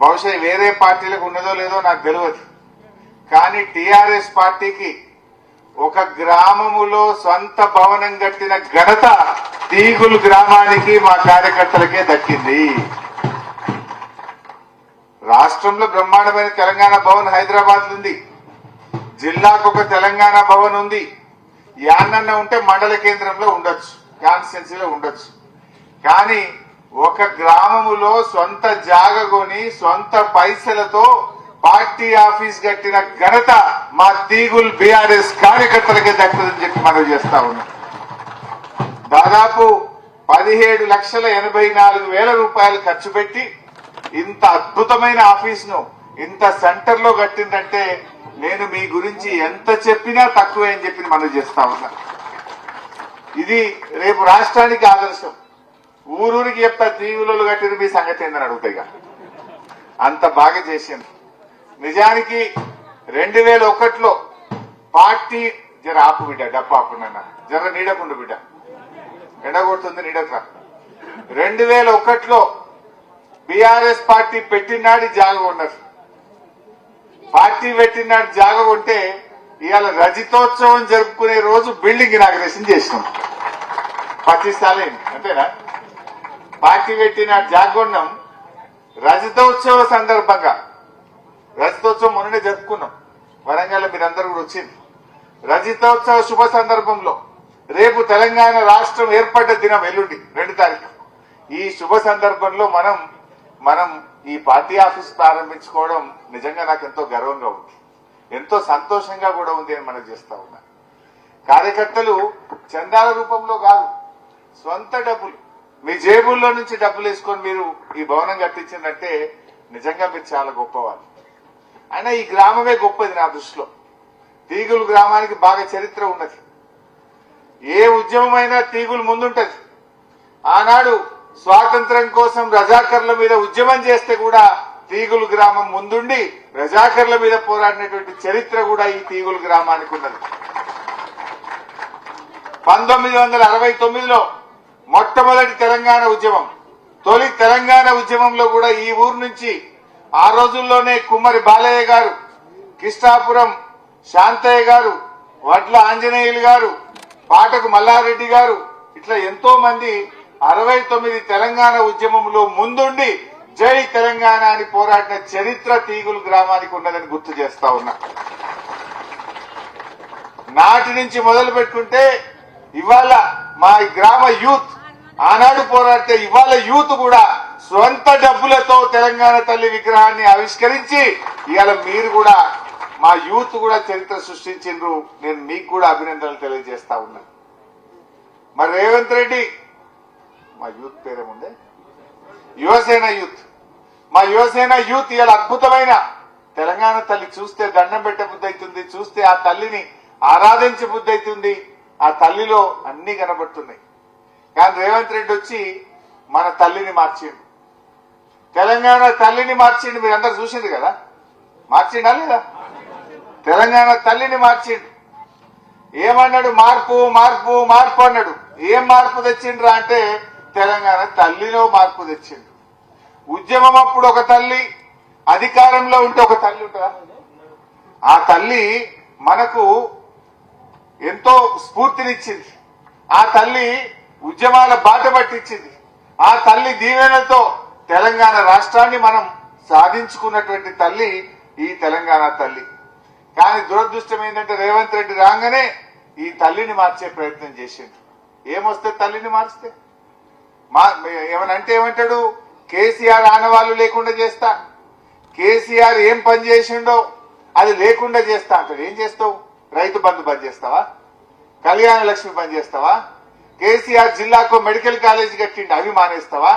బహుశా వేరే పార్టీలకు ఉన్నదో లేదో నాకు తెలియదు కానీ టిఆర్ఎస్ పార్టీకి ఒక గ్రామములో సొంత భవనం కట్టిన ఘనత తీగులు గ్రామానికి మా కార్యకర్తలకే దక్కింది. రాష్ట్రంలో బ్రహ్మాండమైన తెలంగాణ భవన్ హైదరాబాద్ ఉంది. జిల్లాకు ఒక తెలంగాణ భవన్ ఉంది. యాన్నన్న ఉంటే మండల కేంద్రంలో ఉండొచ్చు. కాన్స్టిట్యున్సీలో ఉండొచ్చు. కానీ ఒక గ్రామములో సొంత జాగగొని సొంత పైసలతో పార్టీ ఆఫీస్ కట్టిన ఘనత మా తీగుల్ బీఆర్ఎస్ కార్యకర్తలకే దక్కుతుందని చెప్పి మనం చేస్తా ఉన్నాం. దాదాపు పదిహేడు లక్షల ఎనభై నాలుగు వేల రూపాయలు ఖర్చు పెట్టి ఇంత అద్భుతమైన ఆఫీస్ను ఇంత సెంటర్లో కట్టిందంటే నేను మీ గురించి ఎంత చెప్పినా తక్కువే అని చెప్పి మనం చేస్తా ఉన్నా. ఇది రేపు రాష్ట్రానికి ఆదర్శం. ఊరూరికి చెప్తా టీవీలలో కట్టిన మీ సంగతి ఏందని అడుగుతాయి అంత బాగా చేసింది నిజానికి రెండు వేల ఒకటిలో పార్టీ జర ఆపు బిడ్డ డబ్బు ఆపు నాన్న జర నీడకుండు బిడ్డ. ఎండగొడుతుంది నీడక రెండు వేల ఒకటిలో బీఆర్ఎస్ పార్టీ పెట్టినాడు జాగ ఉన్నారు పార్టీ పెట్టినాడు జాగ ఉంటే ఇవాళ రజితోత్సవం జరుపుకునే రోజు బిల్డింగ్ ఇనాగ్రేషన్ చేసినాం. పచ్చిస్తాలే అంతేనా? పార్టీ పెట్టిన జాగొండం రజతోత్సవ సందర్భంగా. రజతోత్సవం మొన్ననే జరుపుకున్నాం. వరంగల్ మీరందరూ కూడా వచ్చింది రజతోత్సవ శుభ సందర్భంలో రేపు తెలంగాణ రాష్ట్రం ఏర్పడ్డ దినం ఎల్లుండి రెండు తారీఖు. ఈ శుభ సందర్భంలో మనం మనం ఈ పార్టీ ఆఫీస్ ప్రారంభించుకోవడం నిజంగా నాకు ఎంతో గర్వంగా ఉంది. ఎంతో సంతోషంగా కూడా ఉంది అని మనం చేస్తా ఉన్నా. కార్యకర్తలు చందాల రూపంలో కాదు సొంత డబ్బులు మీ జేబుల్లో నుంచి డబ్బులు వేసుకొని మీరు ఈ భవనం కట్టించిందంటే నిజంగా మీరు చాలా గొప్పవారు. అయినా ఈ గ్రామమే గొప్పది నా దృష్టిలో. తీగులు గ్రామానికి బాగా చరిత్ర ఉన్నది. ఏ ఉద్యమమైనా తీగులు ముందుంటది. ఆనాడు స్వాతంత్రం కోసం రజాకర్ల మీద ఉద్యమం చేస్తే కూడా తీగులు గ్రామం ముందుండి రజాకర్ల మీద పోరాడినటువంటి చరిత్ర కూడా ఈ తీగులు గ్రామానికి ఉన్నది. పంతొమ్మిది వందల అరవై తొమ్మిదిలో మొట్టమొదటి తెలంగాణ ఉద్యమం. తొలి తెలంగాణ ఉద్యమంలో కూడా ఈ ఊరు నుంచి ఆ రోజుల్లోనే కుమ్మరి బాలయ్య గారు కిష్టాపురం శాంతయ్య గారు వడ్ల ఆంజనేయులు గారు పాటకు మల్లారెడ్డి గారు ఇట్లా ఎంతో మంది అరవై తొమ్మిది తెలంగాణ ఉద్యమంలో ముందుండి జై తెలంగాణ అని పోరాడిన చరిత్ర తీగులు గ్రామానికి ఉన్నదని గుర్తు చేస్తా ఉన్నా. నాటి నుంచి మొదలు పెట్టుకుంటే ఇవాళ మా గ్రామ యూత్ ఆనాడు పోరాడితే ఇవాళ యూత్ కూడా స్వంత డబ్బులతో తెలంగాణ తల్లి విగ్రహాన్ని ఆవిష్కరించి ఇవాళ మీరు కూడా మా యూత్ కూడా చరిత్ర సృష్టించిండ్రు. నేను మీకు కూడా అభినందనలు తెలియజేస్తా ఉన్నా. మరి రేవంత్ రెడ్డి మా యూత్ పేరేముండే యువసేన యూత్. మా యువసేన యూత్ ఇవాళ అద్భుతమైన తెలంగాణ తల్లి చూస్తే దండం పెట్టే బుద్ధి అవుతుంది చూస్తే ఆ తల్లిని ఆరాధించే బుద్ధి అవుతుంది. ఆ తల్లిలో అన్ని కనబడుతున్నాయి. కానీ రేవంత్ రెడ్డి వచ్చి మన తల్లిని మార్చిండు. తెలంగాణ తల్లిని మార్చిండు మీరు అందరు చూసింది కదా? మార్చిండా లేదా? తెలంగాణ తల్లిని మార్చిండు. ఏమన్నాడు? మార్పు మార్పు మార్పు అన్నాడు. ఏం మార్పు తెచ్చిండ్రా అంటే తెలంగాణ తల్లిలో మార్పు తెచ్చిండు. ఉద్యమం అప్పుడు ఒక తల్లి అధికారంలో ఉంటే ఒక తల్లి ఉంటుందా? ఆ తల్లి మనకు ఎంతో స్ఫూర్తినిచ్చింది. ఆ తల్లి ఉద్యమాల బాట పట్టించింది. ఆ తల్లి దీవెనతో తెలంగాణ రాష్ట్రాన్ని మనం సాధించుకున్నటువంటి తల్లి ఈ తెలంగాణ తల్లి. కానీ దురదృష్టం ఏంటంటే రేవంత్ రెడ్డి రాగానే ఈ తల్లిని మార్చే ప్రయత్నం చేసిండు. ఏమొస్తే తల్లిని మార్చితే? మా ఏమనంటే ఏమంటాడు? కేసీఆర్ ఆనవాళ్ళు లేకుండా చేస్తా. కేసీఆర్ ఏం పని చేసిండో అది లేకుండా చేస్తా అంటాడు. ఏం చేస్తావు? రైతు బంధు పని చేస్తావా? కళ్యాణ లక్ష్మి పని చేస్తావా? కేసీఆర్ జిల్లాకు మెడికల్ కాలేజ్ కట్టిండు అవి మానేస్తావా?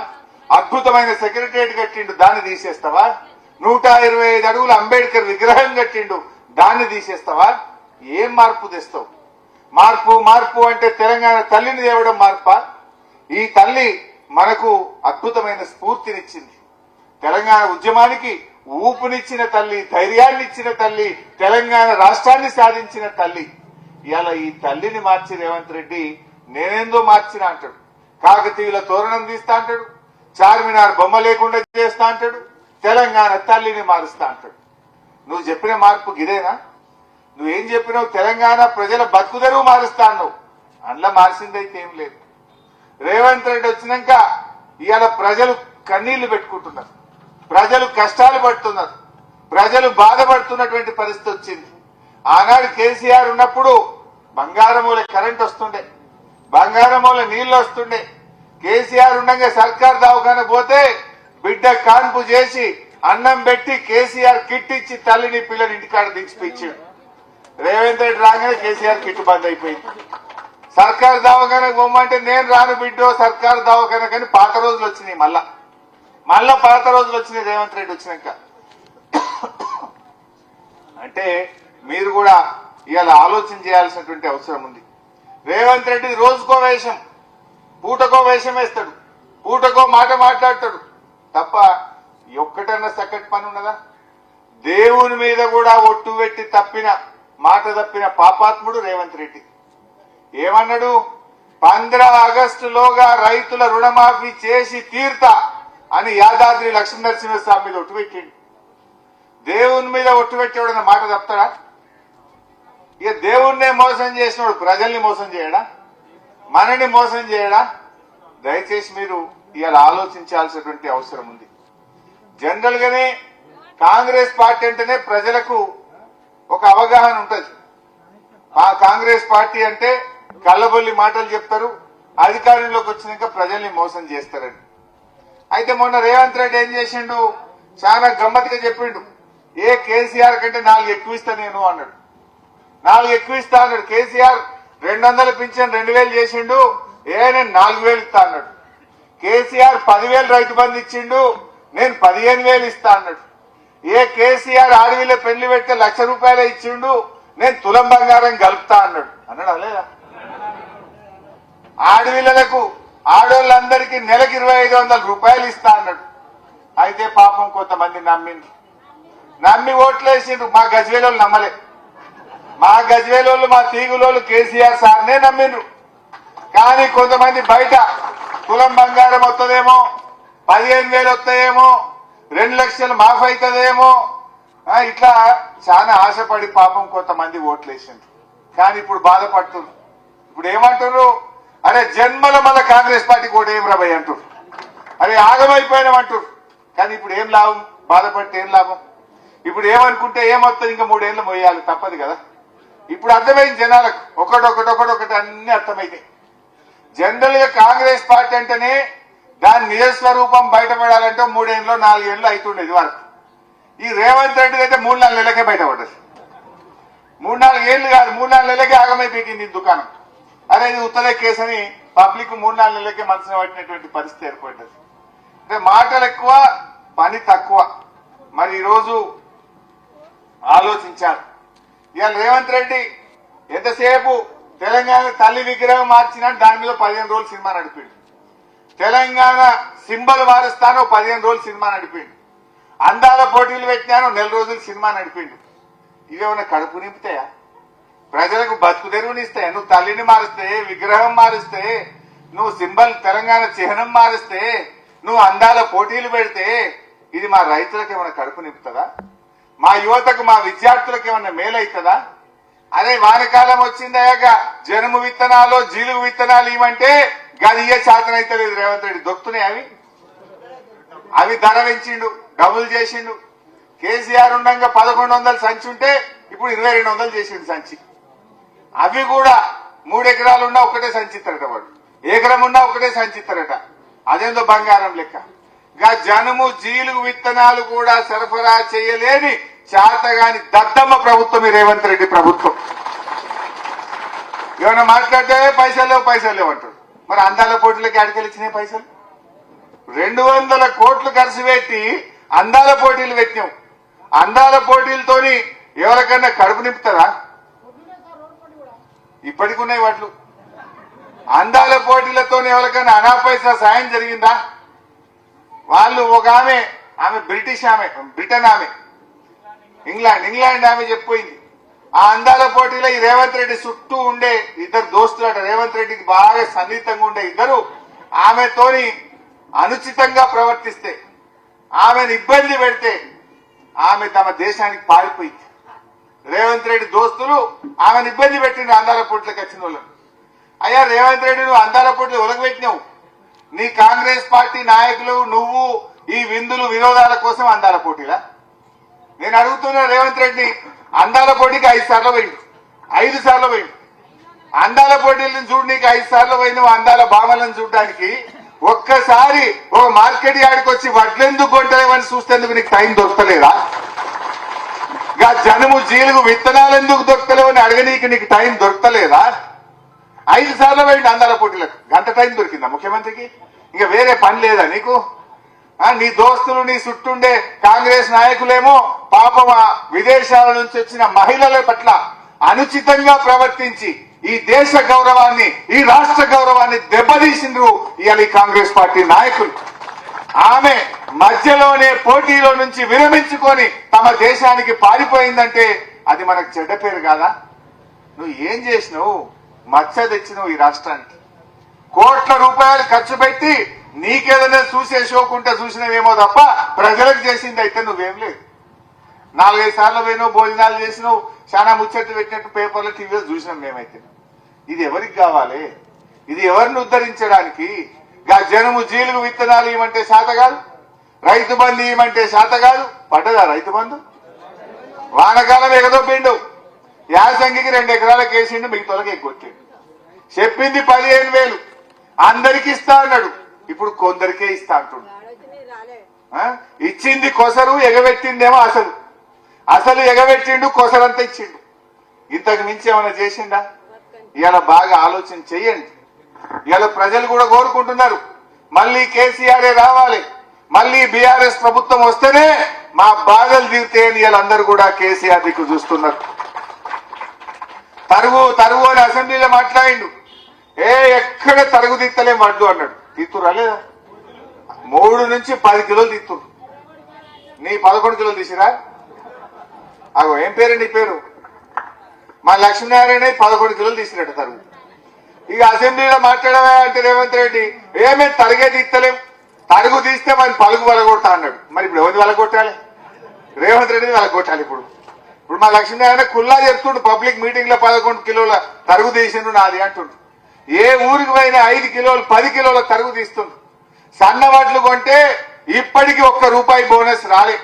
అద్భుతమైన సెక్రటరియట్ కట్టిండు దాన్ని తీసేస్తావా? నూట ఇరవై ఐదు అడుగుల అంబేద్కర్ విగ్రహం కట్టిండు దాన్ని తీసేస్తావా? ఏం మార్పు తెస్తావు? మార్పు మార్పు అంటే తెలంగాణ తల్లిని తేవడం మార్పా? ఈ తల్లి మనకు అద్భుతమైన స్ఫూర్తినిచ్చింది. తెలంగాణ ఉద్యమానికి ఊపునిచ్చిన తల్లి ధైర్యాన్ని ఇచ్చిన తల్లి తెలంగాణ రాష్ట్రాన్ని సాధించిన తల్లి. ఇలా ఈ తల్లిని మార్చి రేవంత్ రెడ్డి నేనేందో మార్చిన అంటాడు. కాకతీయుల తోరణం తీస్తా అంటాడు. చార్మినార్ బొమ్మ లేకుండా చేస్తా అంటాడు. తెలంగాణ తల్లిని మారుస్తా అంటాడు. నువ్వు చెప్పిన మార్పు గిదేనా? నువ్వేం చెప్పినావు? తెలంగాణ ప్రజల బతుకుదరువు మారుస్తా అన్నావు. అందులో మార్చిందైతే ఏం లేదు. రేవంత్ రెడ్డి వచ్చినాక ఇవాళ ప్రజలు కన్నీళ్ళు పెట్టుకుంటున్నారు. ప్రజలు కష్టాలు పడుతున్నారు. ప్రజలు బాధపడుతున్నటువంటి పరిస్థితి వచ్చింది. ఆనాడు కేసీఆర్ ఉన్నప్పుడు బంగారమూల కరెంట్ వస్తుండే. బంగారమూల నీళ్ళు వస్తుండే. కేసీఆర్ ఉండగా సర్కార్ దవాఖాన పోతే బిడ్డ కాన్పు చేసి అన్నం పెట్టి కేసీఆర్ కిట్ ఇచ్చి తల్లిని పిల్లని ఇంటికాడ దించిపించాడు. రేవంత్ రెడ్డి రాగానే కేసీఆర్ కిట్ బంద్ అయిపోయింది. సర్కార్ దవాఖానకు పోమంటే నేను రాను బిడ్డో సర్కార్ దవాఖాన కానీ పాత రోజులు వచ్చినాయి మళ్ళా. మళ్ళా పాత రోజులు వచ్చినాయి రేవంత్ రెడ్డి వచ్చినాక. అంటే మీరు కూడా ఇవాళ ఆలోచన చేయాల్సినటువంటి అవసరం ఉంది. రేవంత్ రెడ్డి రోజుకో వేషం. పూటకో వేషం వేస్తాడు. పూటకో మాట మాట్లాడతాడు. తప్ప ఒక్కటన్నా సెకండ్ పని ఉన్నదా? దేవుని మీద కూడా ఒట్టు పెట్టి తప్పిన మాట తప్పిన పాపాత్ముడు రేవంత్ రెడ్డి. ఏమన్నాడు? పంద్ర ఆగస్టులోగా రైతుల రుణమాఫీ చేసి తీర్తా అని యాదాద్రి లక్ష్మీనరసింహస్వామి మీద ఒట్టు పెట్టిండు. దేవుని మీద ఒట్టు పెట్టేవాడు మాట తప్పుతాడా? ఇక దేవుణ్ణే మోసం చేసినోడు ప్రజల్ని మోసం చేయడా? మనని మోసం చేయడా? దయచేసి మీరు ఇవాళ ఆలోచించాల్సినటువంటి అవసరం ఉంది. జనరల్ గానే కాంగ్రెస్ పార్టీ అంటేనే ప్రజలకు ఒక అవగాహన ఉంటది. ఆ కాంగ్రెస్ పార్టీ అంటే కళ్ళబొల్లి మాటలు చెప్తారు అధికారంలోకి వచ్చినాక ప్రజల్ని మోసం చేస్తారని. అయితే మొన్న రేవంత్ రెడ్డి ఏం చేసిండు? చాలా గమ్మత్తుగా చెప్పిండు. ఏ కేసీఆర్ కంటే నాలుగు ఎక్కువ ఇస్తా నేను అన్నాడు. నాలుగు ఎక్కువ ఇస్తా అన్నాడు కేసీఆర్. రెండు వందల పింఛన్ రెండు వేలు చేసిండు. ఏ నేను నాలుగు వేలు ఇస్తా అన్నాడు. కేసీఆర్ పదివేలు రైతు బంధు ఇచ్చిండు. నేను పదిహేను వేలు ఇస్తా అన్నాడు. ఏ కేసీఆర్ ఆడవిలో పెళ్ళి పెడితే లక్ష రూపాయలు ఇచ్చిండు. నేను తులం బంగారం కలుపుతా అన్నాడు. అన్నాడు? లేదా? ఆడవిళ్ళలకు ఆడవాళ్ళందరికీ నెలకు ఇరవై ఐదు వందల రూపాయలు ఇస్తా అన్నాడు. అయితే పాపం కొంతమంది నమ్మింది నమ్మి ఓట్లేసిండ్రు. మా గజ్వేలోళ్ళు నమ్మలే. మా గజ్వేలోళ్ళు మా తీగులోళ్ళు కేసీఆర్ సార్నే నమ్మిండ్రు. కానీ కొంతమంది బయట కులం బంగారం వస్తుందేమో పదిహేను వేలు వస్తాయేమో రెండు లక్షలు మాఫ్ అవుతుందేమో ఇట్లా చాలా ఆశపడి పాపం కొంతమంది ఓట్లేసిండ్రు. కానీ ఇప్పుడు బాధపడుతున్నారు. ఇప్పుడు ఏమంటున్నారు? అరే జన్మల మళ్ళీ కాంగ్రెస్ పార్టీకి ఓటేం ఏం అంటారు అరే ఆగమైపోయినామంటారు కానీ ఇప్పుడు ఏం లాభం? బాధపడితే ఏం లాభం? ఇప్పుడు ఏమనుకుంటే ఏమొస్తుంది ఇంకా మూడేళ్ళు మోయాలి తప్పదు కదా. ఇప్పుడు అర్థమైంది జనాలకు. ఒకటొకటి ఒకటొకటి అన్ని అర్థమైతాయి. జనరల్గా కాంగ్రెస్ పార్టీ అంటేనే దాని నిజ స్వరూపం బయటపడాలంటే మూడేళ్ళు నాలుగేళ్ళు అవుతుండేది వరకు. ఈ రేవంత్ రెడ్డి అయితే మూడు నాలుగు నెలలకే బయటపడ్డది మూడు నాలుగు ఏళ్ళు కాదు మూడు నాలుగు నెలలకే ఆగమైపోయింది దుకాణం. అరే ఇది ఉత్తరే కేసు అని పబ్లిక్ మూడు నాలుగు నెలలకే మనసున పట్టినటువంటి పరిస్థితి ఏర్పడ్డది. అంటే మాటలు ఎక్కువ పని తక్కువ. మరి ఈరోజు ఆలోచించాలి. ఇవాళ రేవంత్ రెడ్డి ఎంతసేపు తెలంగాణ తల్లి విగ్రహం మార్చినా దాని మీద పదిహేను రోజులు సినిమా నడిపిండు. తెలంగాణ సింబల్ మారుస్తాను పదిహేను రోజులు సినిమా నడిపిండు. అందాల పోటీలు పెట్టినాను నెల రోజులు సినిమా నడిపిండు. ఇవేమైనా కడుపు నింపుతాయా? ప్రజలకు బతుకు తెరువునిస్తాయి నువ్వు తల్లిని మారుస్తే విగ్రహం మారుస్తే నువ్వు సింబల్ తెలంగాణ చిహ్నం మారిస్తే నువ్వు అందాల పోటీలు పెడితే ఇది మా రైతులకు ఏమైనా కడుపు నింపుతుందా? మా యువతకు మా విద్యార్థులకు ఏమన్నా మేలవుతుందా అదే వానకాలం వచ్చిందయ్యాక జనుము విత్తనాలు జీలుగు విత్తనాలు ఇవ్వంటే గది ఏ శాతం అయితే లేదు రేవంత్ రెడ్డి. దొక్కుతున్నాయి అవి? అవి ధర పెంచిండు డబుల్ చేసిండు. కేసీఆర్ ఉండగా పదకొండు వందలు సంచి ఉంటే ఇప్పుడు ఇరవై రెండు వందలు చేసిండు సంచి. అవి కూడా మూడు ఎకరాలు ఉన్నా ఒకటే సంచిస్తారట వాడు. ఎకరం ఉన్నా ఒకటే సంచిస్తారట అదేందో బంగారం లెక్క. గా జనుము జీలుగు విత్తనాలు కూడా సరఫరా చేయలేని చేతగాని దద్దమ్మ ప్రభుత్వం ఈ రేవంత్ రెడ్డి ప్రభుత్వం. ఏమైనా మాట్లాడితే పైసలు లేవు పైసలు లేవు అంటారు మరి అందాల పోటీలకి అడికెళ్ళి ఇచ్చినాయి పైసలు? రెండు వందల కోట్లు ఖర్చు పెట్టి అందాల పోటీలు పెట్టినాం. అందాల పోటీలతోని ఎవరికన్నా కడుపు నింపుతారా? ఇప్పటికి ఉన్నాయి వాట్లు. అందాల పోటీలతో ఎవరికైనా అనా పైసా సాయం జరిగిందా? వాళ్ళు ఒక ఆమె ఆమె బ్రిటిష్ ఆమె బ్రిటన్ ఆమె. ఇంగ్లాండ్ ఇంగ్లాండ్ ఆమె చెప్పిపోయింది. ఆ అందాల పోటీలో ఈ రేవంత్ రెడ్డి చుట్టూ ఉండే ఇద్దరు దోస్తులట. రేవంత్ రెడ్డికి బాగా సన్నిహితంగా ఉండే ఇద్దరు ఆమెతోని అనుచితంగా ప్రవర్తిస్తే ఆమెను ఇబ్బంది పెడితే ఆమె తమ దేశానికి పారిపోయింది. రేవంత్ రెడ్డి దోస్తులు ఆమెను ఇబ్బంది పెట్టిండ్రు అందాల పోటీలకు వచ్చిన వాళ్ళని. అయ్యా రేవంత్ రెడ్డి నువ్వు అందాల పోటీలు ఒలగబెట్టినావు. నీ కాంగ్రెస్ పార్టీ నాయకులు నువ్వు ఈ విందులు వినోదాల కోసం అందాల పోటీలా? నేను అడుగుతున్నా రేవంత్ రెడ్డి అందాల పోటీకి ఐదు సార్లు పోయిండు. ఐదు సార్లు పోయిండు. అందాల పోటీలను చూడడానికి ఐదు సార్లు పోయిన అందాల భామలను చూడడానికి. ఒక్కసారి ఒక మార్కెట్ యాడికి వచ్చి వడ్లెందుకు కొంటలేవని చూస్తేందుకు నీకు టైం దొరకలేదా? ఇక జనము జీలుగు విత్తనాలు ఎందుకు దొరకలేవు అని అడగనీకి నీకు టైం దొరకలేదా? ఐదు సార్లు పోయిండు అందాల పోటీలకు. గంట టైం దొరికిందా ముఖ్యమంత్రికి? ఇంకా వేరే పని లేదా నీకు? నీ దోస్తులు నీ చుట్టుండే కాంగ్రెస్ నాయకులేమో పాపం విదేశాల నుంచి వచ్చిన మహిళల పట్ల అనుచితంగా ప్రవర్తించి ఈ దేశ గౌరవాన్ని ఈ రాష్ట్ర గౌరవాన్ని దెబ్బతీసిండ్రు ఇవాళ కాంగ్రెస్ పార్టీ నాయకులు. ఆమె మధ్యలోనే పోటీలో నుంచి విరమించుకొని తమ దేశానికి పారిపోయిందంటే అది మనకు చెడ్డ పేరు కాదా? నువ్వు ఏం చేసినావు? మచ్చ తెచ్చినావు ఈ రాష్ట్రానికి. కోట్ల రూపాయలు ఖర్చు పెట్టి నీకేదైనా చూసే షోకుంటే చూసినవేమో తప్ప ప్రజలకు చేసింది అయితే నువ్వేం లేదు. నాలుగైదు సార్లు పోయినావు భోజనాలు చేసినావు చాలా ముచ్చట్లు పెట్టినట్టు పేపర్లో టీవీలో చూసినాం మేమైతే. ఇది ఎవరికి కావాలి? ఇది ఎవరిని ఉద్ధరించడానికి? గా జనము జీలుగు విత్తనాలు ఇవ్వమంటే శాత కాదు రైతు బంధు ఇవ్వమంటే శాత కాదు పడ్డదా రైతు బంధు? వానకాలం ఎగదొప్పిండు యాసంగికి రెండు ఎకరాలకు వేసిండు మిగతాలకు ఎక్కువ చెప్పింది పదిహేను వేలు. అందరికి ఇస్తా అన్నాడు. ఇప్పుడు కొందరికే ఇస్తా అంటుండు. ఆ? ఇచ్చింది కొసరు ఎగబెట్టిందేమో అసలు. అసలు ఎగబెట్టిండు కొసరంతా ఇచ్చిండు. ఇంతకు మించి ఏమైనా చేసిండా? ఇవాళ బాగా ఆలోచన చెయ్యండి ఇవాళ ప్రజలు కూడా కోరుకుంటున్నారు. మళ్ళీ కేసీఆర్ రావాలి. మళ్ళీ బీఆర్ఎస్ ప్రభుత్వం వస్తేనే మా బాధలు తీరుతాయని వీళ్ళందరూ కూడా కేసీఆర్ దిక్కు చూస్తున్నారు. తరుగు తరుగు అని అసెంబ్లీలో మాట్లాడిండు. ఏ ఎక్కడ తరుగు తీస్తలేం వడ్డు అన్నాడు. తీస్తురా లేదా? మూడు నుంచి పది కిలోలు తీస్తురు నీ పదకొండు కిలోలు తీసిరా? అగో ఏం పేరు నీ పేరు? మా లక్ష్మీనారాయణ పదకొండు కిలోలు తీసినట్టు తరుగు ఇక అసెంబ్లీలో మాట్లాడమే అంటే రేవంత్ రెడ్డి? ఏమే తరిగే తీస్తలేం తరుగు తీస్తే మరి పలుగు వలగొడతా అన్నాడు. మరి ఇప్పుడు ఎవరిని వలగొట్టాలి? రేవంత్ రెడ్డిని వలగొట్టాలి ఇప్పుడు. ఇప్పుడు మా లక్ష్మీనారాయణ కుల్లా చెప్తుండు పబ్లిక్ మీటింగ్లో పదకొండు కిలోల తరుగు తీసిండు నాది అంటుండు. ఏ ఊరికి పోయినా ఐదు కిలోలు పది కిలోల తరుగు తీస్తుండు సన్న వడ్లు కొంటే ఇప్పటికి ఒక్క రూపాయి బోనస్ రాలే.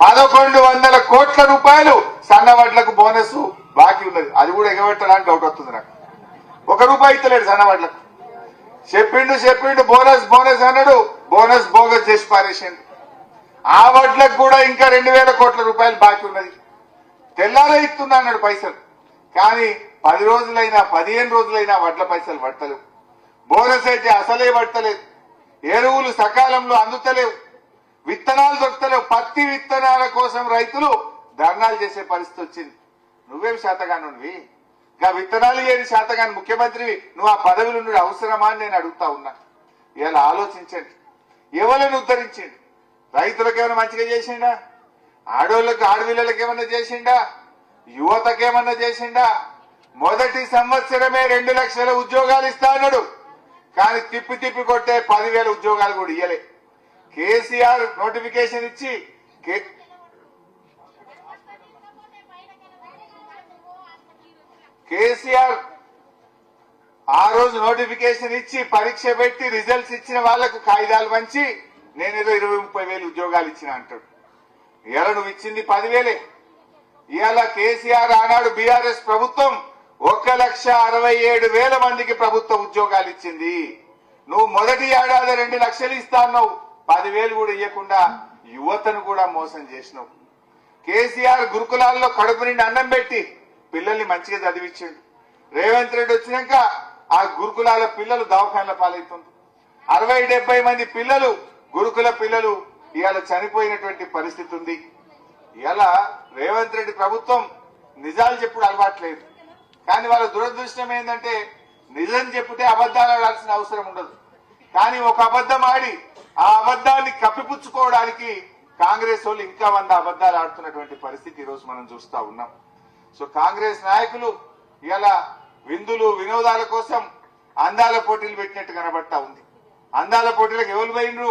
పదకొండు వందల కోట్ల రూపాయలు సన్న వడ్లకు బోనస్ బాకీ ఉన్నది. అది కూడా ఎగబెట్టడానికి డౌట్ వస్తుంది నాకు. ఒక రూపాయి ఇస్తలేడు సన్న వడ్లకు. చెప్పిండు చెప్పిండు బోనస్ బోనస్ అన్నాడు. బోనస్ బోగస్ చేసి పారేసిండు. ఆ వడ్లకు కూడా ఇంకా రెండు వేల కోట్ల రూపాయలు బాకీ ఉన్నది. తెల్లారే ఇస్తున్నా అన్నాడు పైసలు. కానీ పది రోజులైనా పదిహేను రోజులైనా వడ్ల పైసలు పడతలేవు బోనస్ అయితే అసలే పడతలేదు ఎరువులు సకాలంలో అందుతలేవు. విత్తనాలు దొరకలేవు పత్తి విత్తనాల కోసం రైతులు ధర్నాలు చేసే పరిస్థితి వచ్చింది. నువ్వేం శాతగానువి ఇంకా విత్తనాలు ఏది శాతగాని ముఖ్యమంత్రివి నువ్వు ఆ పదవిలో నుండి అవసరమా అని నేను అడుగుతా ఉన్నా. ఇలా ఆలోచించండి. ఎవరిని ఉద్ధరించండి? రైతులకు ఏమైనా మంచిగా చేసిండా? ఆడోళ్ళకి ఆడవిళ్ళకి ఏమన్నా చేసిండా? యువతకేమన్నా చేసిండా? మొదటి సంవత్సరమే రెండు లక్షల ఉద్యోగాలు ఇస్తా అన్నాడు. కానీ తిప్పి తిప్పి కొట్టే పదివేల ఉద్యోగాలు కూడా ఇయ్యలే. కేసీఆర్ నోటిఫికేషన్ ఇచ్చి కేసీఆర్ ఆ రోజు నోటిఫికేషన్ ఇచ్చి పరీక్ష పెట్టి రిజల్ట్స్ ఇచ్చిన వాళ్ళకు కాగితాలు పంచి నేనేదో ఇరవై ముప్పై వేలు ఉద్యోగాలు ఇచ్చిన అంటాడు. ఇవాళ నువ్వు ఇచ్చింది పదివేలే. ఇవాళ కేసీఆర్ ఆనాడు బీఆర్ఎస్ ప్రభుత్వం ఒక లక్ష అరవై ఏడు వేల మందికి ప్రభుత్వ ఉద్యోగాలు ఇచ్చింది. నువ్వు మొదటి ఏడాది రెండు లక్షలు ఇస్తాన్నావు పదివేలు కూడా ఇవ్వకుండా యువతను కూడా మోసం చేసినావు. కేసీఆర్ గురుకులాల్లో కడుపు నిండి అన్నం పెట్టి పిల్లల్ని మంచిగా చదివించిండు. రేవంత్ రెడ్డి వచ్చినాక ఆ గురుకులాల పిల్లలు దవాఖాన్ల పాలవుతుంది అరవై డెబ్బై మంది పిల్లలు గురుకుల పిల్లలు ఇవాళ చనిపోయినటువంటి పరిస్థితి ఉంది. ఇవాళ రేవంత్ రెడ్డి ప్రభుత్వం నిజాలు చెప్పుడు అలవాట్లేదు కానీ వాళ్ళ దురదృష్టం ఏంటంటే నిజం చెప్తే అబద్ధాలు ఆడాల్సిన అవసరం ఉండదు. కానీ ఒక అబద్ధం ఆడి ఆ అబద్ధాన్ని కప్పిపుచ్చుకోవడానికి కాంగ్రెస్ వాళ్ళు ఇంకా వంద అబద్ధాలు ఆడుతున్నటువంటి పరిస్థితి ఈరోజు రోజు మనం చూస్తా ఉన్నాం. సో కాంగ్రెస్ నాయకులు ఇలా విందులు వినోదాల కోసం అందాల పోటీలు పెట్టినట్టు కనబడతా ఉంది. అందాల పోటీలకు ఎవరు పోయినరు?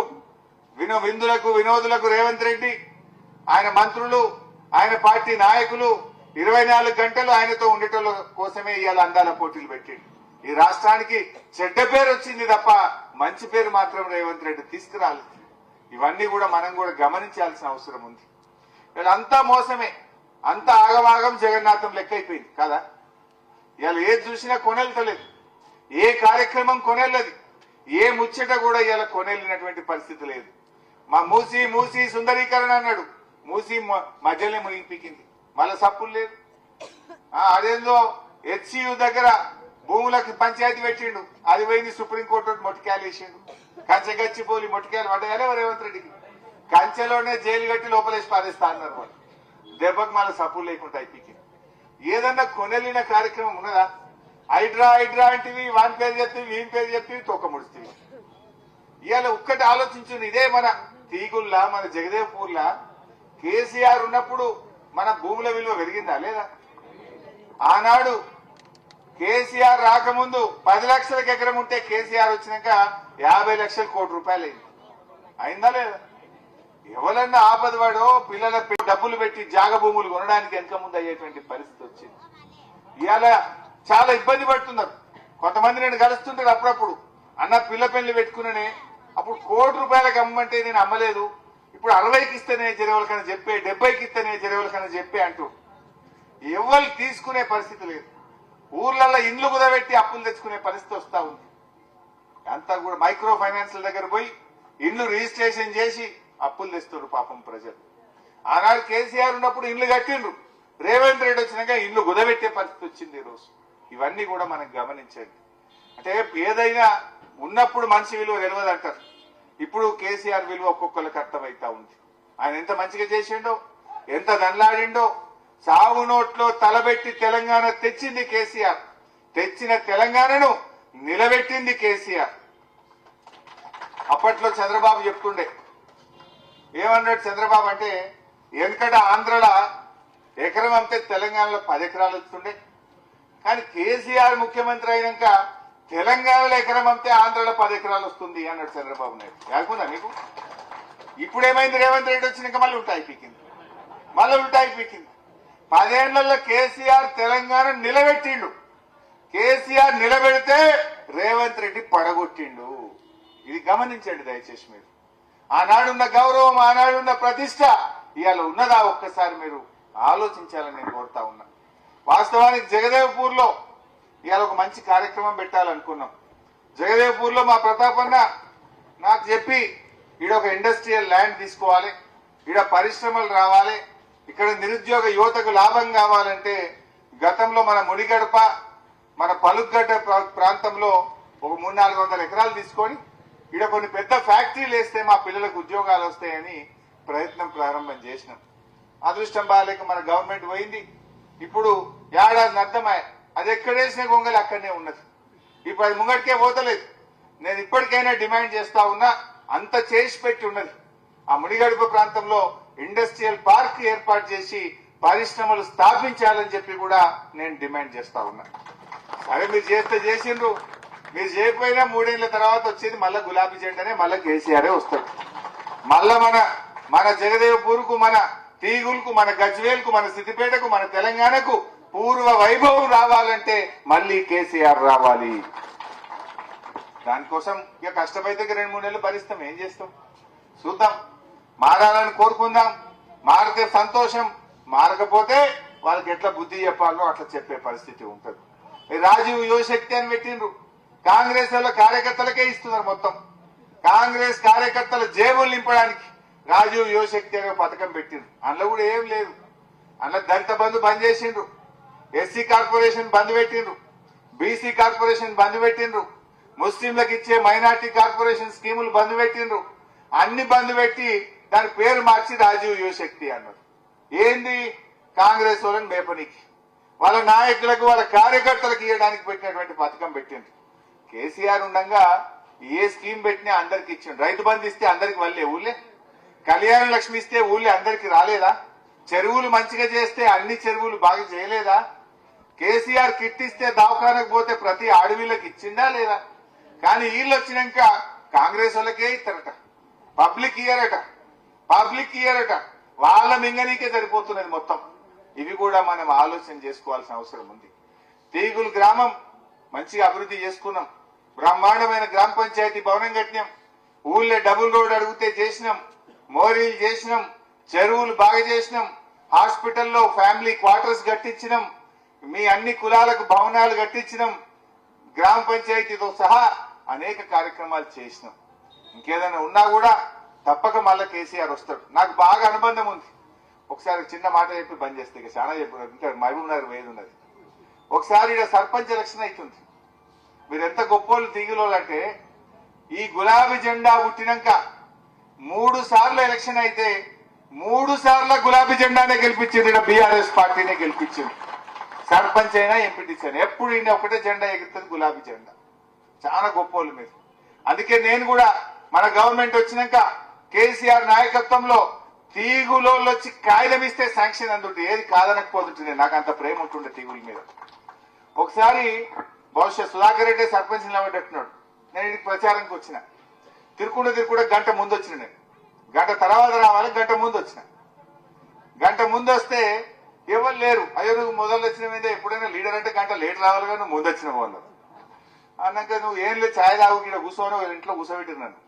వినో విందులకు వినోదులకు రేవంత్ రెడ్డి ఆయన మంత్రులు ఆయన పార్టీ నాయకులు ఇరవై నాలుగు గంటలు ఆయనతో ఉండేటోళ్ళ కోసమే ఇవాళ అందాల పోటీలు పెట్టిండు. ఈ రాష్ట్రానికి చెడ్డ పేరు వచ్చింది తప్ప మంచి పేరు మాత్రం రేవంత్ రెడ్డి తీసుకురాలేదు. ఇవన్నీ కూడా మనం కూడా గమనించాల్సిన అవసరం ఉంది. వీళ్ళంతా మోసమే. అంత ఆగమాగం జగన్నాథం లెక్క అయిపోయింది కదా? ఇవాళ ఏది చూసినా కొనెళ్తలేదు. ఏ కార్యక్రమం కొనెళ్ళది. ఏ ముచ్చట కూడా ఇవాళ కొనెళ్ళినటువంటి పరిస్థితి లేదు. మా మూసి మూసి సుందరీకరణ అన్నాడు. మూసి మధ్యలో మునిగిపికింది మళ్ళా సప్పులు లేదు. అదేందో హెచ్సియు దగ్గర భూములకు పంచాయతీ పెట్టిండు. అది పోయింది సుప్రీంకోర్టు మొట్టికాయలు వేసిండు. కంచె గచ్చిపోలి మొట్టికాయలు పడ్డాయలే రేవంత్ రెడ్డికి? కంచెలోనే జైలు కట్టి లోపలేసి పారేస్తా అన్నారు వాళ్ళు. దెబ్బకు మళ్ళీ సప్పులు లేకుండా అయిపోయింది. ఏదన్నా కొనెలిన కార్యక్రమం ఉన్నదా? హైడ్రా హైడ్రా అంటివి వాని పేరు చెప్తివి వీని పేరు చెప్తివి తోక ముడిస్తేవి ఇవాళ ఒక్కటి ఆలోచించింది ఇదే మన తీగుల్లా మన జగదేవ్పూర్లా. కేసీఆర్ ఉన్నప్పుడు మన భూముల విలువ పెరిగిందా? లేదా? ఆనాడు కేసీఆర్ రాకముందు పది లక్షలకు ఎకరం ఉంటే కేసీఆర్ వచ్చినాక యాభై లక్షల కోటి రూపాయలు అయింది. అయిందా లేదా? ఎవరన్నా ఆపదవాడో పిల్లల డబ్బులు పెట్టి జాగ భూములు కొనడానికి వెనక ముందు అయ్యేటువంటి పరిస్థితి వచ్చింది. ఇవాళ చాలా ఇబ్బంది పడుతున్నారు. కొంతమంది నేను కలుస్తుంటారు అప్పుడప్పుడు. అన్న పిల్ల పెళ్ళి పెట్టుకున్నానే అప్పుడు కోటి రూపాయలకు అమ్మంటే నేను అమ్మలేదు. ఇప్పుడు అరవైకి ఇస్తేనే జరవలకని చెప్పే డెబ్బైకి ఇస్తేనే జరవలకని చెప్పే అంటూ. ఎవరు తీసుకునే పరిస్థితి లేదు. ఊర్లలో ఇండ్లు కుదబెట్టి అప్పులు తెచ్చుకునే పరిస్థితి వస్తా ఉంది. అంతా కూడా మైక్రో ఫైనాన్స్ల దగ్గర పోయి ఇండ్లు రిజిస్ట్రేషన్ చేసి అప్పులు తెస్తున్నారు పాపం ప్రజలు. ఆనాడు కేసీఆర్ ఉన్నప్పుడు ఇండ్లు కట్టిండ్రు. రేవంత్ రెడ్డి వచ్చినాక ఇండ్లు కుదబెట్టే పరిస్థితి వచ్చింది ఈ రోజు ఇవన్నీ కూడా మనం గమనించండి. అంటే ఏదైనా ఉన్నప్పుడు మనిషి విలువ తెలియదు అంటారు. ఇప్పుడు కేసీఆర్ విలువ ఒక్కొక్కరికి అర్థమైతా ఉంది. ఆయన ఎంత మంచిగా చేసిండో ఎంత దండ్లాడిండో సాగు నోట్లో తలబెట్టి తెలంగాణ తెచ్చింది కేసీఆర్. తెచ్చిన తెలంగాణను నిలబెట్టింది కేసీఆర్. అప్పట్లో చంద్రబాబు చెప్తుండే ఏమన్నాడు చంద్రబాబు అంటే ఎందుకంటే ఆంధ్రలో ఎకరం అమ్మితే తెలంగాణలో పది ఎకరాలు వస్తుండే కానీ కేసీఆర్ ముఖ్యమంత్రి అయినాక తెలంగాణలో ఎకరం అంతే ఆంధ్రలో పది ఎకరాలు వస్తుంది అన్నాడు చంద్రబాబు నాయుడు. కాకుండా మీకు? ఇప్పుడు ఏమైంది రేవంత్ రెడ్డి వచ్చినాక మళ్ళీ ఉంటాయి పీకింది. మళ్ళీ ఉంటాయి పీకింది. పదేళ్ళలో కేసీఆర్ తెలంగాణ నిలబెట్టిండు. కేసీఆర్ నిలబెడితే రేవంత్ రెడ్డి పడగొట్టిండు. ఇది గమనించండి దయచేసి మీరు. ఆనాడున్న గౌరవం ఆనాడున్న ప్రతిష్ట ఇవాళ ఉన్నదా ఒక్కసారి మీరు ఆలోచించాలని నేను కోరుతా ఉన్నా. వాస్తవానికి జగదేవ్పూర్లో ఇవాళ ఒక మంచి కార్యక్రమం పెట్టాలనుకున్నాం. జగదేవ్పూర్లో మా ప్రతాపన్న నాకు చెప్పి ఈడ ఒక ఇండస్ట్రియల్ ల్యాండ్ తీసుకోవాలి ఈడ పరిశ్రమలు రావాలి ఇక్కడ నిరుద్యోగ యువతకు లాభం కావాలంటే గతంలో మన ముడిగడప మన పలుగడ్డ ప్రా- ప్రాంతంలో ఒక మూడు నాలుగు వందల ఎకరాలు తీసుకొని ఈడ కొన్ని పెద్ద ఫ్యాక్టరీలు వేస్తే మా పిల్లలకు ఉద్యోగాలు వస్తాయని ప్రయత్నం ప్రారంభం చేసినాం. అదృష్టం బాగాలేక మన గవర్నమెంట్ పోయింది. ఇప్పుడు ఏడాది అర్థమాయ అది ఎక్కడేసిన గొంగలి అక్కడనే ఉన్నది. ఇప్పుడు అది ముంగడికే పోతలేదు. నేను ఇప్పటికైనా డిమాండ్ చేస్తా ఉన్నా అంత చేసి పెట్టి ఉన్నది. ఆ ముడిగడుపు ప్రాంతంలో ఇండస్ట్రియల్ పార్క్ ఏర్పాటు చేసి పరిశ్రమలు స్థాపించాలని చెప్పి కూడా నేను డిమాండ్ చేస్తా ఉన్నా. సరే మీరు చేస్తే చేసిండ్రు. మీరు చేయకపోయినా మూడేళ్ళ తర్వాత వచ్చేది మళ్ళా గులాబీ జెండానే మళ్ళా కేసీఆర్ వస్తాడు. మళ్ళా మన మన జగదేవపూర్కు మన తీగులకు మన గజ్వేల్కు మన సిద్దిపేటకు మన తెలంగాణకు పూర్వ వైభవం రావాలంటే మళ్ళీ కేసీఆర్ రావాలి. దానికోసం ఇక కష్టమైతే రెండు మూడు నెలలు భరిస్తాం. ఏం చేస్తాం? చూద్దాం. మారాలని కోరుకుందాం. మారితే సంతోషం. మారకపోతే వాళ్ళకి ఎట్లా బుద్ధి చెప్పాలో అట్లా చెప్పే పరిస్థితి ఉంటుంది. రాజీవ్ యువశక్తి అని పెట్టిండ్రు. కాంగ్రెస్ వాళ్ళ కార్యకర్తలకే ఇస్తున్నారు మొత్తం. కాంగ్రెస్ కార్యకర్తల జేబులు నింపడానికి రాజీవ్ యువశక్తి అనే పథకం పెట్టిండ్రు. అందులో కూడా ఏం లేదు. అందులో దళిత బంధు బంద్ చేసిండ్రు. ఎస్సీ కార్పొరేషన్ బంద్ పెట్టిండ్రు. బీసీ కార్పొరేషన్ బంద్ పెట్టిండ్రు. ముస్లింలకు ఇచ్చే మైనార్టీ కార్పొరేషన్ స్కీములు బంద్ పెట్టిండ్రు. అన్ని బంద్ పెట్టి దాని పేరు మార్చి రాజీవ్ యువశక్తి అన్నారు. ఏంది? కాంగ్రెస్ వాళ్ళని మేపనికి. వాళ్ళ నాయకులకు వాళ్ళ కార్యకర్తలకు ఇవ్వడానికి పెట్టినటువంటి పథకం పెట్టిండ్రు. కేసీఆర్ ఉండగా ఏ స్కీమ్ పెట్టినా అందరికి ఇచ్చిండు రైతు బంధు ఇస్తే అందరికి వల్లే ఊళ్ళే. కళ్యాణ లక్ష్మి ఇస్తే ఊళ్ళే అందరికి రాలేదా? చెరువులు మంచిగా చేస్తే అన్ని చెరువులు బాగా చేయలేదా? కేసీఆర్ కిట్ ఇస్తే దవాఖానకు పోతే ప్రతి ఆడవీళ్ళకి ఇచ్చిందా లేదా? కానీ వీళ్ళు వచ్చినాక కాంగ్రెస్ వాళ్ళకే ఇస్తారట. పబ్లిక్ ఇయరట పబ్లిక్ ఇయరట వాళ్ళ మింగనీకే సరిపోతున్నది మొత్తం. ఇవి కూడా మనం ఆలోచన చేసుకోవాల్సిన అవసరం ఉంది. తీగులు గ్రామం మంచిగా అభివృద్ధి చేసుకున్నాం. బ్రహ్మాండమైన గ్రామ పంచాయతీ భవనం కట్టినాం. ఊళ్ళో డబుల్ రోడ్ అడిగితే చేసినాం. మోరీలు చేసినాం. చెరువులు బాగా చేసినాం. హాస్పిటల్లో ఫ్యామిలీ క్వార్టర్స్ కట్టించినాం. మీ అన్ని కులాలకు భవనాలు కట్టించినాం. గ్రామ పంచాయతీతో సహా అనేక కార్యక్రమాలు చేసినాం. ఇంకేదైనా ఉన్నా కూడా తప్పక మళ్ళా కేసీఆర్ వస్తాడు. నాకు బాగా అనుబంధం ఉంది. ఒకసారి చిన్న మాట చెప్పి బంద్ చేస్తే ఇక చాలా చెప్పారు ఇంకా మహబూబ్ నగర్ వేది ఉన్నది. ఒకసారి ఇక్కడ సర్పంచ్ ఎలక్షన్ అవుతుంది మీరు ఎంత గొప్పోళ్ళు తీగిలోళ్ళు అంటే ఈ గులాబీ జెండా పుట్టినాక మూడు సార్లు ఎలక్షన్ అయితే మూడు సార్ల గులాబీ జెండానే గెలిపించింది ఇక్కడ బీఆర్ఎస్ పార్టీనే గెలిపించింది. సర్పంచ్ అయినా ఎంపీటీసీ అయినా ఎప్పుడు ఈయన ఒకటే జెండా ఎగురుతుంది గులాబీ జెండా. చాలా గొప్పోళ్ళు మీరు. అందుకే నేను కూడా మన గవర్నమెంట్ వచ్చినాక కేసీఆర్ నాయకత్వంలో తీగులో వచ్చి కాగితం ఇస్తే శాంక్షన్ అందుంటే ఏది కాదనకపోతుంటుంది నాకు అంత ప్రేమ ఉంటుండే తీగుల మీద. ఒకసారి బహుశా సుధాకర్ రెడ్డి సర్పంచ్ నిలబెట్టున్నాడు నేను ఇది ప్రచారంకి వచ్చిన. తిరుకుండా తిరుకుండా గంట ముందు వచ్చిన నేను. గంట తర్వాత రావాలి గంట ముందు వచ్చిన. గంట ముందు వస్తే ఎవరు లేరు. అయ్యో నువ్వు మొదలు వచ్చిన మీద ఎప్పుడైనా లీడర్ అంటే గంట లేట్ రావాలి కానీ నువ్వు ముందు వచ్చిన వాళ్ళు. అన్నాక నువ్వు ఏం లేదు ఛాయ్ తాగు ఇలా కూర్చోని వాళ్ళ ఇంట్లో కూర్చోబెట్టిరు నన్ను.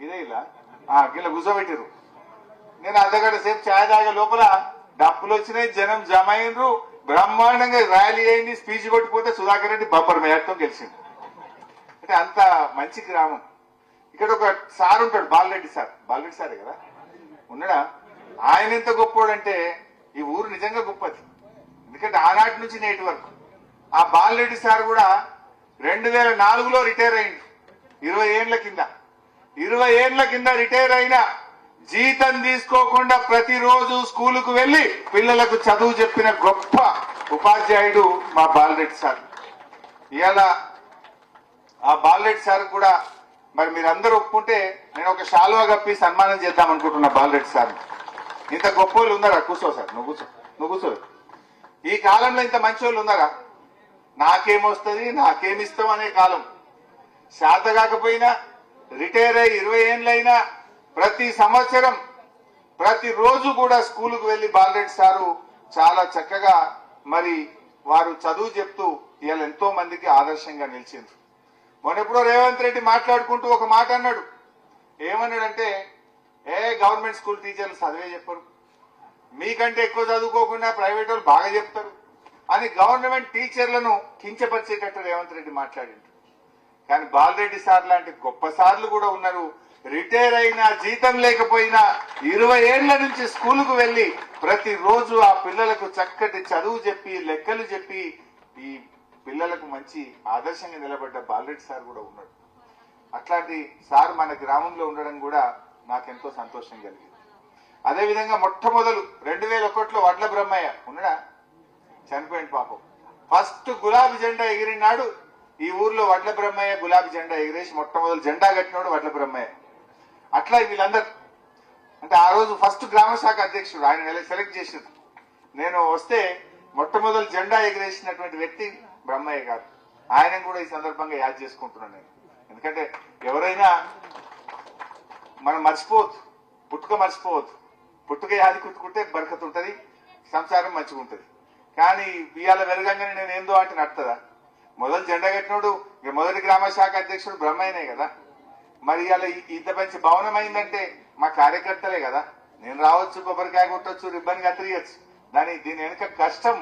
ఇదే ఇలా? ఇలా కూర్చోబెట్టిరు నేను అర్ధగంట సేపు ఛాయ్ తాగే లోపల డప్పులు వచ్చినాయి జనం జమ అయినరు. బ్రహ్మాండంగా ర్యాలీ అయింది స్పీచ్ కొట్టిపోతే సుధాకర్ రెడ్డి బంపర్ మేయర్తో గెలిచింది అంటే అంత మంచి గ్రామం. ఇక్కడ ఒక సార్ ఉంటాడు బాలరెడ్డి సార్. బాలరెడ్డి సారే కదా? ఉన్నాడా? ఆయన ఎంత గొప్పోడంటే ఈ ఊరు నిజంగా గొప్పది. ఎందుకంటే ఆనాటి నుంచి నేటి వరకు. ఆ బాలరెడ్డి సార్ కూడా రెండు వేల నాలుగులో రిటైర్ అయింది ఇరవై ఏండ్ల కింద. ఇరవై ఏండ్ల కింద రిటైర్ అయిన జీతం తీసుకోకుండా ప్రతిరోజు స్కూలుకు వెళ్ళి పిల్లలకు చదువు చెప్పిన గొప్ప ఉపాధ్యాయుడు మా బాలరెడ్డి సార్. ఇవాళ ఆ బాలరెడ్డి సార్ కూడా మరి మీరందరూ ఒప్పుకుంటే నేను ఒక శాలువా కప్పి సన్మానం చేద్దాం అనుకుంటున్నా బాలరెడ్డి సార్ ఇంత గొప్ప వాళ్ళు ఉన్నారా? కూర్చో సార్ నువ్వు కూర్చో నువ్వు కూర్చో. ఈ కాలంలో ఇంత మంచి వాళ్ళు ఉన్నారా? నాకేమొస్తుంది నాకేమిస్తాం అనే కాలం. శాత కాకపోయినా రిటైర్ అయ్యి ఇరవై ఏళ్ళైనా ప్రతి సంవత్సరం ప్రతి రోజు కూడా స్కూలుకు వెళ్ళి బాలరెడ్డి సారు చాలా చక్కగా మరి వారు చదువు చెప్తూ ఇవాళ ఎంతో మందికి ఆదర్శంగా నిలిచింది మొన్నెప్పుడో రేవంత్ రెడ్డి మాట్లాడుకుంటూ ఒక మాట అన్నాడు. ఏమన్నాడంటే ఏ గవర్నమెంట్ స్కూల్ టీచర్లు చదివే చెప్పరు. మీకంటే ఎక్కువ చదువుకోకుండా ప్రైవేట్ వాళ్ళు బాగా చెప్తారు. అని గవర్నమెంట్ టీచర్లను కించపరిచేటట్టు రేవంత్ రెడ్డి మాట్లాడిండు. కానీ బాలరెడ్డి సార్ లాంటి గొప్ప సార్లు కూడా ఉన్నారు. రిటైర్ అయినా జీతం లేకపోయినా ఇరవై ఏళ్ళ నుంచి స్కూలుకు వెళ్ళి ప్రతిరోజు ఆ పిల్లలకు చక్కటి చదువు చెప్పి లెక్కలు చెప్పి ఈ పిల్లలకు మంచి ఆదర్శంగా నిలబడ్డ బాలరెడ్డి సార్ కూడా ఉన్నాడు. అట్లాంటి సార్ మన గ్రామంలో ఉండడం కూడా నాకెంతో సంతోషం కలిగింది. అదేవిధంగా మొట్టమొదలు రెండు వేల ఒకటిలో వడ్ల బ్రహ్మయ్య ఉన్నాడా? చనిపోయింది పాపం. ఫస్ట్ గులాబీ జెండా ఎగిరినాడు. ఈ ఊర్లో వడ్ల బ్రహ్మయ్య గులాబీ జెండా ఎగిరేసి మొట్టమొదలు జెండా కట్టినాడు వడ్ల బ్రహ్మయ్య. అట్లా వీళ్ళందరూ. అంటే ఆ రోజు ఫస్ట్ గ్రామ శాఖ అధ్యక్షుడు ఆయన సెలెక్ట్ చేసింది నేను వస్తే మొట్టమొదలు జెండా ఎగిరేసినటువంటి వ్యక్తి బ్రహ్మయ్య గారు. ఆయన కూడా ఈ సందర్భంగా యాద్ చేసుకుంటున్నాను నేను. ఎందుకంటే ఎవరైనా మనం మర్చిపోవద్దు. పుట్టుక మర్చిపోవద్దు. పుట్టుక యాది కుట్టుకుంటే బరకత ఉంటుంది సంసారం మంచిగా ఉంటుంది. కానీ ఇవాళ వెలగంగానే నేను ఏందో అంటే నడుతుందా? మొదలు జెండా కట్టినోడు మొదటి గ్రామ శాఖ అధ్యక్షుడు బ్రహ్మయ్యనే కదా. మరి ఇవాళ ఇంత మంచి భవనం అయిందంటే మా కార్యకర్తలే కదా. నేను రావచ్చు కొబ్బరికాయ కొట్టచ్చు రిబ్బన్ కత్తిరియచ్చు దాని దీని వెనుక కష్టం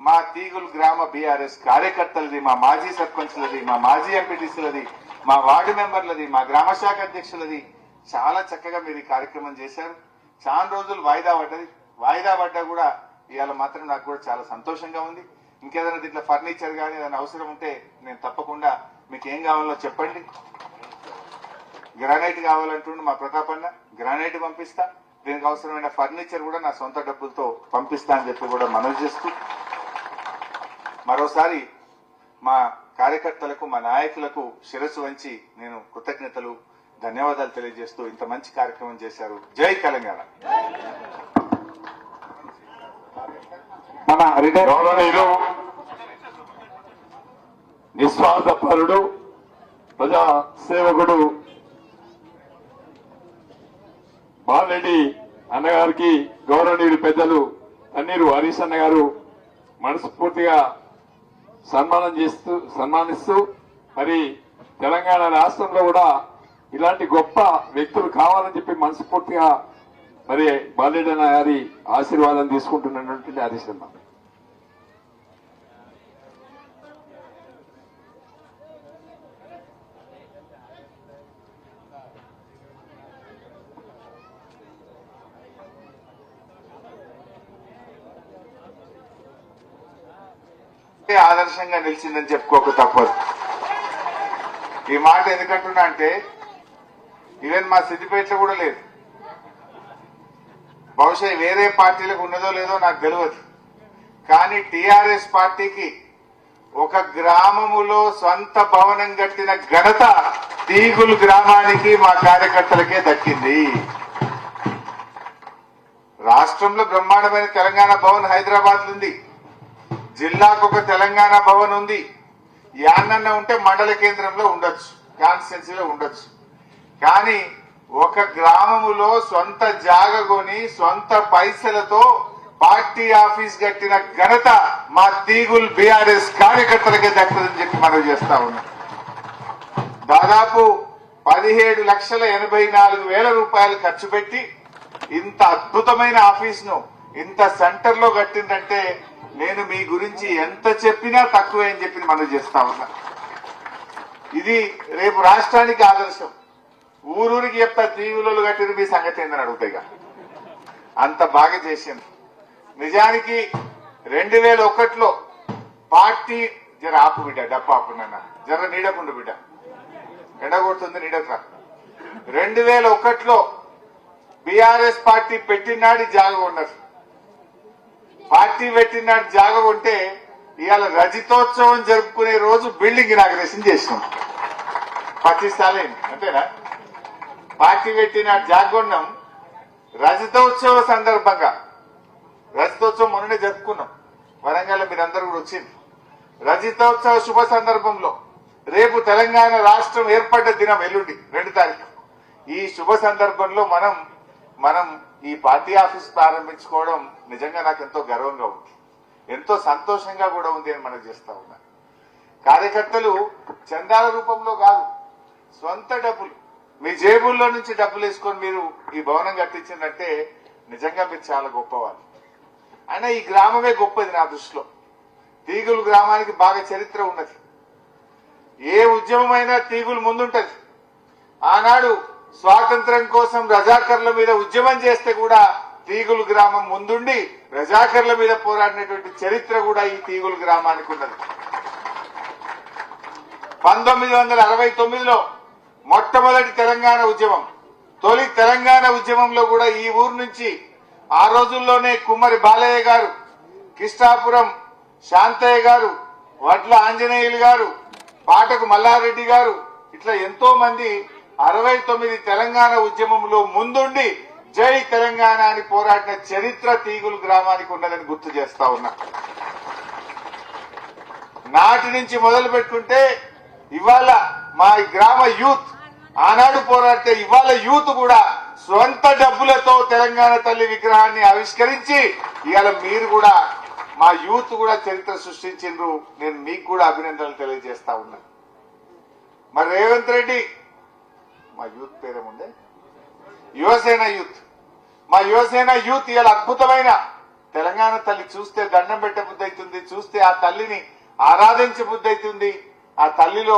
మా తీగులు గ్రామ బీఆర్ఎస్ కార్యకర్తలది మా మాజీ సర్పంచ్లది మా మాజీ ఎంపీటీసీలది మా వార్డు మెంబర్లది మా గ్రామ శాఖ అధ్యక్షులది చాలా చక్కగా మీరు ఈ కార్యక్రమం చేశారు. చాలా రోజులు వాయిదా పడ్డది. వాయిదా పడ్డా కూడా ఇవాళ మాత్రం నాకు కూడా చాలా సంతోషంగా ఉంది. ఇంకేదైనా దీంట్లో ఫర్నిచర్ కానీ ఏదైనా అవసరం ఉంటే నేను తప్పకుండా మీకు ఏం కావాలో చెప్పండి. గ్రానైట్ కావాలంటుండు మా ప్రతాప్ అన్న. గ్రానైట్ పంపిస్తా. దీనికి అవసరమైన ఫర్నిచర్ కూడా నా సొంత డబ్బులతో పంపిస్తా అని చెప్పి కూడా మనవి చేస్తూ. మరోసారి మా కార్యకర్తలకు మా నాయకులకు శిరస్సు వంచి నేను కృతజ్ఞతలు ధన్యవాదాలు తెలియజేస్తూ ఇంత మంచి కార్యక్రమం చేశారు. జై తెలంగాణ. మన రిటైర్ గౌరవనీయులు నిస్వార్థపరుడు ప్రజా సేవకుడు బాలరెడ్డి అన్నగారికి గౌరవనీయులు పెద్దలు తన్నీరు హరీష్ అన్న గారు మనస్ఫూర్తిగా సన్మానం చేస్తూ సన్మానిస్తూ మరి తెలంగాణ రాష్ట్రంలో కూడా ఇలాంటి గొప్ప వ్యక్తులు కావాలని చెప్పి మనస్ఫూర్తిగా మరి బాలేడన్న గారి ఆశీర్వాదం తీసుకుంటున్నటువంటి హరీష్ అన్న ఆదర్శంగా నిలిచిందని చెప్పుకోక తప్పదు. ఈ మాట ఎందుకంటున్నా అంటే ఈవెన్ మా సిద్దిపేటలో కూడా లేదు. బహుశా వేరే పార్టీలకు ఉన్నదో లేదో నాకు తెలియదు కానీ టిఆర్ఎస్ పార్టీకి ఒక గ్రామములో సొంత భవనం కట్టిన ఘనత తీగులు గ్రామానికి మా కార్యకర్తలకే దక్కింది. రాష్ట్రంలో బ్రహ్మాండమైన తెలంగాణ భవన్ హైదరాబాద్ ఉంది. జిల్లాకు ఒక తెలంగాణ భవన్ ఉంది. యాన్నన్న ఉంటే మండల కేంద్రంలో ఉండొచ్చు. కాన్స్టిట్యున్సీలో ఉండొచ్చు. కానీ ఒక గ్రామములో సొంత జాగ కొని సొంత పైసలతో పార్టీ ఆఫీస్ కట్టిన ఘనత మా తీగుల్ బీఆర్ఎస్ కార్యకర్తలకే దక్కుతుందని చెప్పి మనం చేస్తా ఉన్నాం. దాదాపు పదిహేడు లక్షల ఎనభై నాలుగు వేల రూపాయలు ఖర్చు పెట్టి ఇంత అద్భుతమైన ఆఫీస్ను ఇంత సెంటర్లో కట్టిందంటే నేను మీ గురించి ఎంత చెప్పినా తక్కువే అని చెప్పి మనం చేస్తా ఉన్నా. ఇది రేపు రాష్ట్రానికి ఆదర్శం. ఊరూరికి చెప్తా టీవీలలో కట్టిన మీ సంగతి ఏందని అడుగుతాయిగా అంత బాగా చేసింది నిజానికి రెండు వేల ఒకటిలో పార్టీ జర ఆపు బిడ్డ డప్ప ఆపు నాన్న. జర నీడకుండు బిడ్డ. ఎండగొడుతుంది నీడక రెండు వేల ఒకటిలో బీఆర్ఎస్ పార్టీ పెట్టినాడు జాగ ఉన్నారు పార్టీ పెట్టినాడు జాగ ఉంటే ఇవాళ రజితోత్సవం జరుపుకునే రోజు బిల్డింగ్ ఇనాగ్రేషన్ చేసినాం. పచ్చిస్ సార్లైంది అంతేనా? పార్టీ పెట్టిన జాగొండం రజతోత్సవ సందర్భంగా రజతోత్సవం మొన్ననే జరుపుకున్నాం. వరంగల్ మీరందరూ కూడా వచ్చింది రజతోత్సవ శుభ సందర్భంలో రేపు తెలంగాణ రాష్ట్రం ఏర్పడ్డ దినం ఎల్లుండి రెండు తారీఖు. ఈ శుభ సందర్భంలో మనం మనం ఈ పార్టీ ఆఫీస్ ప్రారంభించుకోవడం నిజంగా నాకు ఎంతో గర్వంగా ఉంది. ఎంతో సంతోషంగా కూడా ఉంది అని మనం చేస్తా ఉన్నా కార్యకర్తలు చందాల రూపంలో కాదు సొంత డబ్బులు మీ జేబుల్లో నుంచి డబ్బులు వేసుకొని మీరు ఈ భవనం కట్టించిందంటే నిజంగా మీరు చాలా గొప్పవారు. అయినా ఈ గ్రామమే గొప్పది నా దృష్టిలో. తీగులు గ్రామానికి బాగా చరిత్ర ఉన్నది. ఏ ఉద్యమమైనా తీగులు ముందుంటది. ఆనాడు స్వాతంత్రం కోసం రజాకర్ల మీద ఉద్యమం చేస్తే కూడా తీగులు గ్రామం ముందుండి రజాకర్ల మీద పోరాడినటువంటి చరిత్ర కూడా ఈ తీగులు గ్రామానికి ఉన్నది. పంతొమ్మిది వందల అరవై తొమ్మిదిలో మొట్టమొదటి తెలంగాణ ఉద్యమం. తొలి తెలంగాణ ఉద్యమంలో కూడా ఈ ఊరు నుంచి ఆ రోజుల్లోనే కుమ్మరి బాలయ్య గారు కిష్టాపురం శాంతయ్య గారు వడ్ల ఆంజనేయులు గారు పాటకు మల్లారెడ్డి గారు ఇట్లా ఎంతో మంది అరవై తొమ్మిది తెలంగాణ ఉద్యమంలో ముందుండి జై తెలంగాణ అని పోరాడిన చరిత్ర తీగులు గ్రామానికి ఉన్నదని గుర్తు చేస్తా ఉన్నా. నాటి నుంచి మొదలు పెట్టుకుంటే ఇవాళ మా ఈ గ్రామ యూత్ ఆనాడు పోరాడితే ఇవాళ యూత్ కూడా సొంత డబ్బులతో తెలంగాణ తల్లి విగ్రహాన్ని ఆవిష్కరించి ఇవాళ మీరు కూడా మా యూత్ కూడా చరిత్ర సృష్టించిండ్రు. నేను మీకు కూడా అభినందనలు తెలియజేస్తా ఉన్నా. మరి రేవంత్ రెడ్డి మా యూత్ పేరేముండే యువసేన యూత్. మా యువసేన యూత్ ఇవాళ అద్భుతమైన తెలంగాణ తల్లి చూస్తే దండం పెట్టే బుద్ధి అవుతుంది చూస్తే ఆ తల్లిని ఆరాధించే బుద్ధి అవుతుంది. ఆ తల్లిలో